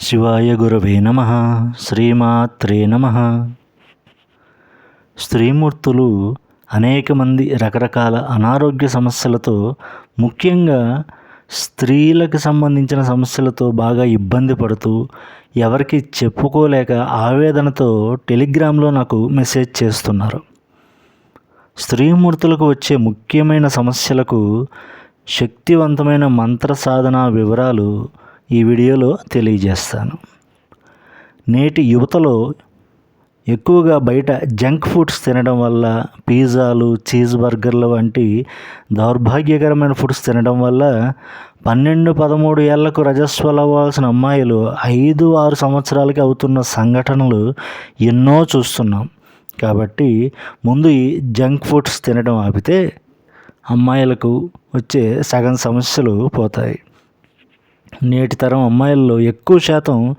శివాయ గురవే నమ శ్రీమాత్రే నమ. స్త్రీమూర్తులు అనేక మంది రకరకాల అనారోగ్య సమస్యలతో ముఖ్యంగా స్త్రీలకు సంబంధించిన సమస్యలతో బాగా ఇబ్బంది పడుతూ ఎవరికి చెప్పుకోలేక ఆవేదనతో టెలిగ్రామ్లో నాకు మెసేజ్ చేస్తున్నారు. స్త్రీమూర్తులకు వచ్చే ముఖ్యమైన సమస్యలకు శక్తివంతమైన మంత్ర సాధన వివరాలు ఈ వీడియోలో తెలియజేస్తాను. నేటి యువతలో ఎక్కువగా బయట జంక్ ఫుడ్స్ తినడం వల్ల పిజ్జాలు చీజ్ బర్గర్లు వంటి దౌర్భాగ్యకరమైన ఫుడ్స్ తినడం వల్ల పన్నెండు పదమూడు ఏళ్ళకు రజస్వలు అవ్వాల్సిన అమ్మాయిలు ఐదు ఆరు సంవత్సరాలకి అవుతున్న సంఘటనలు ఎన్నో చూస్తున్నాం. కాబట్టి ముందు ఈ జంక్ ఫుడ్స్ తినడం ఆపితే అమ్మాయిలకు వచ్చే సగం సమస్యలు పోతాయి. నేటి తరం అమ్మాయిల్లో ఎక్కువ శాతం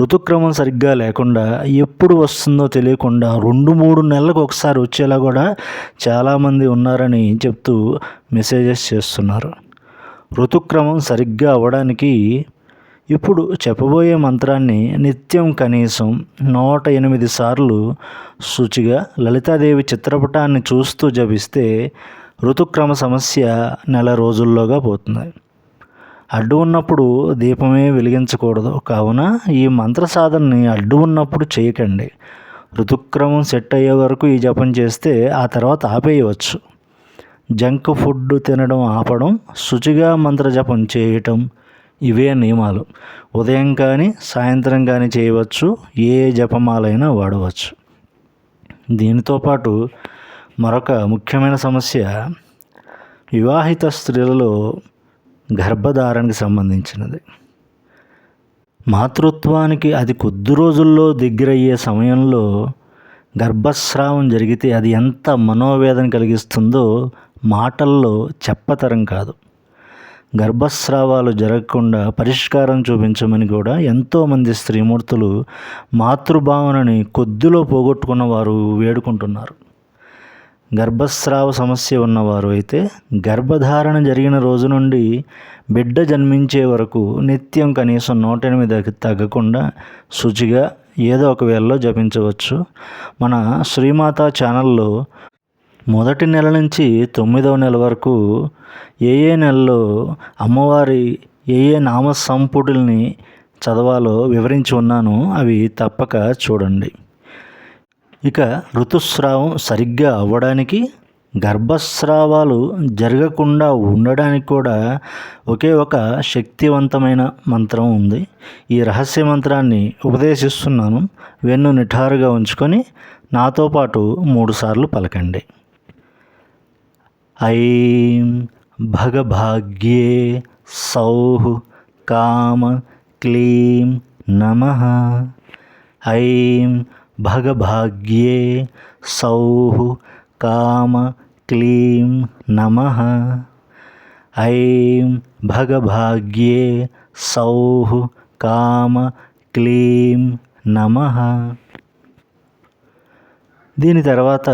ఋతుక్రమం సరిగ్గా లేకుండా ఎప్పుడు వస్తుందో తెలియకుండా రెండు మూడు నెలలకు ఒకసారి వచ్చేలా కూడా చాలామంది ఉన్నారని చెప్తూ మెసేజెస్ చేస్తున్నారు. ఋతుక్రమం సరిగ్గా అవ్వడానికి ఇప్పుడు చెప్పబోయే మంత్రాన్ని నిత్యం కనీసం నూట ఎనిమిది సార్లు శుచిగా లలితాదేవి చిత్రపటాన్ని చూస్తూ జపిస్తే ఋతుక్రమ సమస్య నెల రోజుల్లోగా పోతుంది. అడ్డు ఉన్నప్పుడు దీపమే వెలిగించకూడదు. కావున ఈ మంత్ర సాధనని అడ్డు ఉన్నప్పుడు చేయకండి. ఋతుక్రమం సెట్ అయ్యే వరకు ఈ జపం చేస్తే ఆ తర్వాత ఆపేయవచ్చు. జంక్ ఫుడ్ తినడం ఆపడం శుచిగా మంత్ర జపం చేయటం ఇవే నియమాలు. ఉదయం కానీ సాయంత్రం కానీ చేయవచ్చు ఏ జపమాలైనా వాడవచ్చు. దీనితో పాటు మరొక ముఖ్యమైన సమస్య వివాహిత స్త్రీలలో గర్భధారణకి సంబంధించినది. మాతృత్వానికి అది కొద్ది రోజుల్లో దగ్గరయ్యే సమయంలో గర్భస్రావం జరిగితే అది ఎంత మనోవేదన కలిగిస్తుందో మాటల్లో చెప్పతరం కాదు. గర్భస్రావాలు జరగకుండా పరిష్కారం చూపించమని కూడా ఎంతోమంది స్త్రీమూర్తులు మాతృభావనని కొద్దిలో పోగొట్టుకున్న వారు వేడుకుంటున్నారు. గర్భస్రావ సమస్య ఉన్నవారు అయితే గర్భధారణ జరిగిన రోజు నుండి బిడ్డ జన్మించే వరకు నిత్యం కనీసం నూట ఎనిమిదికి తగ్గకుండా శుచిగా ఏదో ఒక వేళలో జపించవచ్చు. మన శ్రీమాత ఛానల్లో మొదటి నెల నుంచి తొమ్మిదవ నెల వరకు ఏ ఏ నెలలో అమ్మవారి ఏ ఏ నామ సంపుటుల్ని చదవాలో వివరించి ఉన్నాను. అవి తప్పక చూడండి. ఇక ఋతుస్రావం సరిగ్గా అవ్వడానికి గర్భస్రావాలు జరగకుండా ఉండడానికి కూడా ఒకే ఒక శక్తివంతమైన మంత్రం ఉంది. ఈ రహస్య మంత్రాన్ని ఉపదేశిస్తున్నాను. వెన్ను నిఠారుగా ఉంచుకొని నాతో పాటు మూడుసార్లు పలకండి. ఐం భగభాగ్యే సౌః కామ క్లీం నమ. ఐం భగభాగ్యే సౌః కామ క్లీం నమ। ఐం భగభాగ్యే సౌః కామ క్లీం నమ। దీని తర్వాత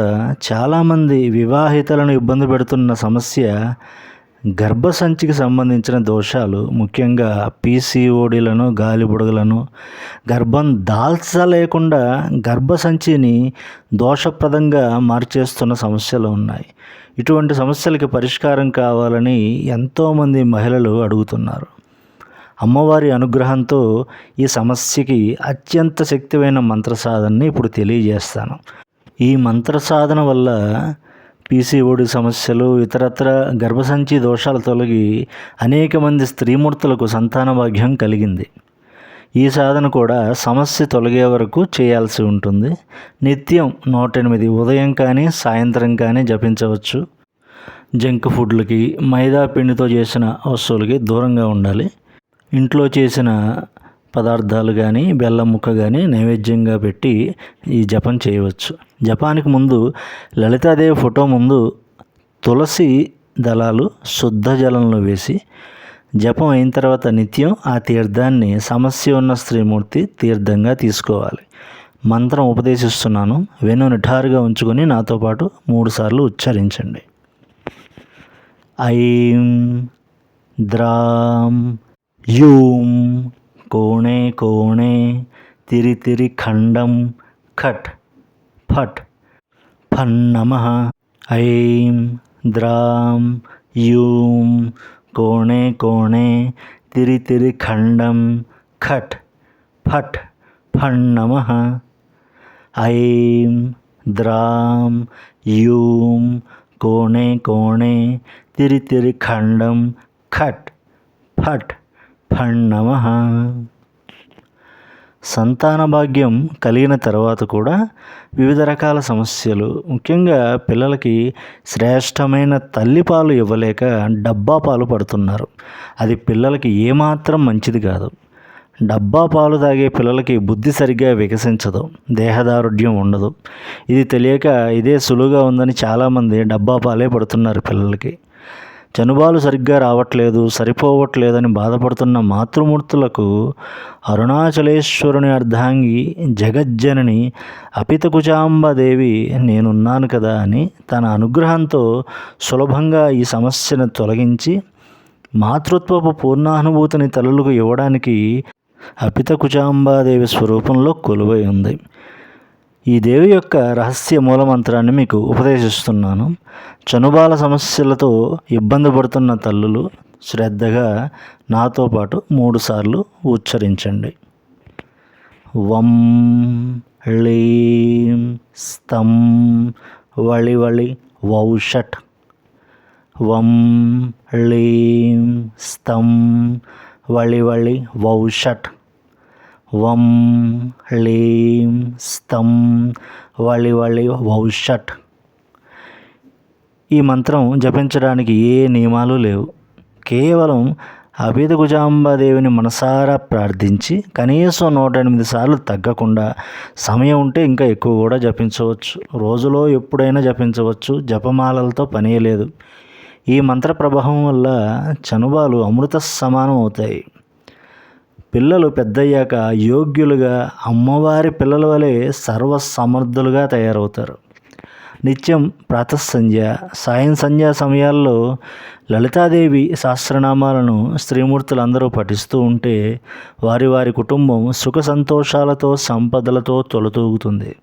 చాలామంది వివాహితలను ఇబ్బంది పెడుతున్న సమస్య గర్భసంచికి సంబంధించిన దోషాలు ముఖ్యంగా పీసీఓడీలను గాలిబుడగలను గర్భం దాల్చలేకుండా గర్భసంచిని దోషప్రదంగా మార్చేస్తున్న సమస్యలు ఉన్నాయి. ఇటువంటి సమస్యలకి పరిష్కారం కావాలని ఎంతోమంది మహిళలు అడుగుతున్నారు. అమ్మవారి అనుగ్రహంతో ఈ సమస్యకి అత్యంత శక్తివైన మంత్ర సాధనని ఇప్పుడు తెలియజేస్తాను. ఈ మంత్ర సాధన వల్ల పీసీఓడి సమస్యలు ఇతరత్ర గర్భసంచి దోషాలు తొలగి అనేక మంది స్త్రీమూర్తులకు సంతాన భాగ్యం కలిగింది. ఈ సాధన కూడా సమస్య తొలగే వరకు చేయాల్సి ఉంటుంది. నిత్యం నూట ఎనిమిది ఉదయం కానీ సాయంత్రం కానీ జపించవచ్చు. జంక్ ఫుడ్లకి మైదా పిండితో చేసిన వస్తువులకి దూరంగా ఉండాలి. ఇంట్లో చేసిన పదార్థాలు కానీ బెల్లం ముక్క కానీ నైవేద్యంగా పెట్టి ఈ జపం చేయవచ్చు. జపానికి ముందు లలితాదేవి ఫోటో ముందు తులసి దళాలు శుద్ధ జలంలో వేసి జపం అయిన తర్వాత నిత్యం ఆ తీర్థాన్ని సమస్య ఉన్న స్త్రీమూర్తి తీర్థంగా తీసుకోవాలి. మంత్రం ఉపదేశిస్తున్నాను. వెను నిఠారుగా ఉంచుకొని నాతో పాటు మూడుసార్లు ఉచ్చరించండి. ఐం ద్రాం యూం కోణే కోణే తిరి తిరి ఖండం ఖట్ ఫట్ ఫన్నమ ఐం ద్రాం యూం కోణే కోణే తిరి తిరి ఖండం ఖట్ ఫట్ ఫన్నమ ఐం ద్రాం యూం కోణే కోణే తిరి తిరి ఖండం ఖట్ ఫట్ ఫణ్ణమ సంతాన భాగ్యం కలిగిన తర్వాత కూడా వివిధ రకాల సమస్యలు. ముఖ్యంగా పిల్లలకి శ్రేష్టమైన తల్లి పాలు ఇవ్వలేక డబ్బా పాలు పడుతున్నారు. అది పిల్లలకి ఏమాత్రం మంచిది కాదు. డబ్బా పాలు తాగే పిల్లలకి బుద్ధి సరిగ్గా వికసించదు. దేహదారుఢ్యం ఉండదు. ఇది తెలియక ఇదే సులువుగా ఉందని చాలామంది డబ్బా పాలే పడుతున్నారు పిల్లలకి. చనుబాలు సరిగ్గా రావట్లేదు సరిపోవట్లేదని బాధపడుతున్న మాతృమూర్తులకు అరుణాచలేశ్వరుని అర్ధాంగి జగజ్జనని అపితకుచాంబదేవి నేనున్నాను కదా అని తన అనుగ్రహంతో సులభంగా ఈ సమస్యను తొలగించి మాతృత్వపు పూర్ణానుభూతిని తల్లులకు ఇవ్వడానికి అపితకుచాంబాదేవి స్వరూపంలో కొలువై ఉంది. ఈ దేవి యొక్క రహస్య మూలమంత్రాన్ని మీకు ఉపదేశిస్తున్నాను. చనుబాల సమస్యలతో ఇబ్బంది పడుతున్న తల్లులు శ్రద్ధగా నాతో పాటు మూడుసార్లు ఉచ్చరించండి. వం ళీం స్తం వళి వళి వౌషట్ వం ళీం స్తం వళి వళి వౌషట్ వం ళీం స్తం వళి వళి వౌషట్ ఈ మంత్రం జపించడానికి ఏ నియమాలు లేవు. కేవలం అభిత కుజాంబాదేవిని మనసారా ప్రార్థించి కనీసం నూట ఎనిమిది సార్లు తగ్గకుండా సమయం ఉంటే ఇంకా ఎక్కువ కూడా జపించవచ్చు. రోజులో ఎప్పుడైనా జపించవచ్చు. జపమాలలతో పని లేదు. ఈ మంత్ర ప్రభావం వల్ల చనుబాలు అమృత సమానం అవుతాయి. పిల్లలు పెద్దయ్యాక యోగ్యులుగా అమ్మవారి పిల్లల వలె సర్వసమర్థులుగా తయారవుతారు. నిత్యం ప్రాతసంధ్య సాయం సంధ్యా సమయాల్లో లలితాదేవి సహస్రనామాలను స్త్రీమూర్తులందరూ పఠిస్తూ ఉంటే వారి వారి కుటుంబం సుఖ సంతోషాలతో సంపదలతో తొలతూగుతుంది.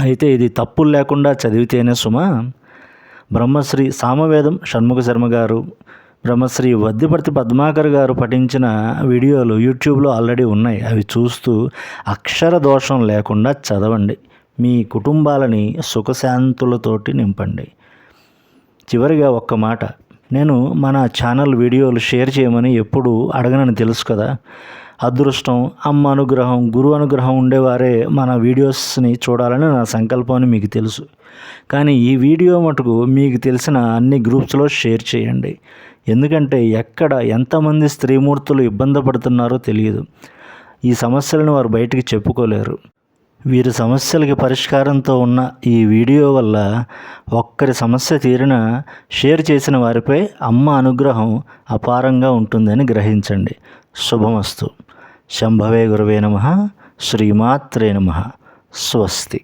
అయితే ఇది తప్పులు లేకుండా చదివితేనే సుమ? బ్రహ్మశ్రీ సామవేదం షణ్ముఖ శర్మ గారు బ్రహ్మశ్రీ వద్దిపర్తి పద్మాకర్ గారు పఠించిన వీడియోలు యూట్యూబ్లో ఆల్రెడీ ఉన్నాయి. అవి చూస్తూ అక్షర దోషం లేకుండా చదవండి. మీ కుటుంబాలని సుఖశాంతులతోటి నింపండి. చివరిగా ఒక్క మాట. నేను మన ఛానల్ వీడియోలు షేర్ చేయమని ఎప్పుడు అడగనని తెలుసు కదా. అదృష్టం అమ్మ అనుగ్రహం గురు అనుగ్రహం ఉండేవారే మన వీడియోస్ని చూడాలని నా సంకల్పం అని మీకు తెలుసు. కానీ ఈ వీడియో మటుకు మీకు తెలిసిన అన్ని గ్రూప్స్లో షేర్ చేయండి. ఎందుకంటే ఎక్కడ ఎంతమంది స్త్రీమూర్తులు ఇబ్బంది పడుతున్నారో తెలియదు. ఈ సమస్యలను వారు బయటికి చెప్పుకోలేరు. వీరి సమస్యలకి పరిష్కారంతో ఉన్న ఈ వీడియో వల్ల ఒక్కరి సమస్య తీరిన షేర్ చేసిన వారిపై అమ్మ అనుగ్రహం అపారంగా ఉంటుందని గ్రహించండి. శుభమస్తు. శంభవే గురవే నమ. శ్రీమాత్రే నమ. స్వస్తి.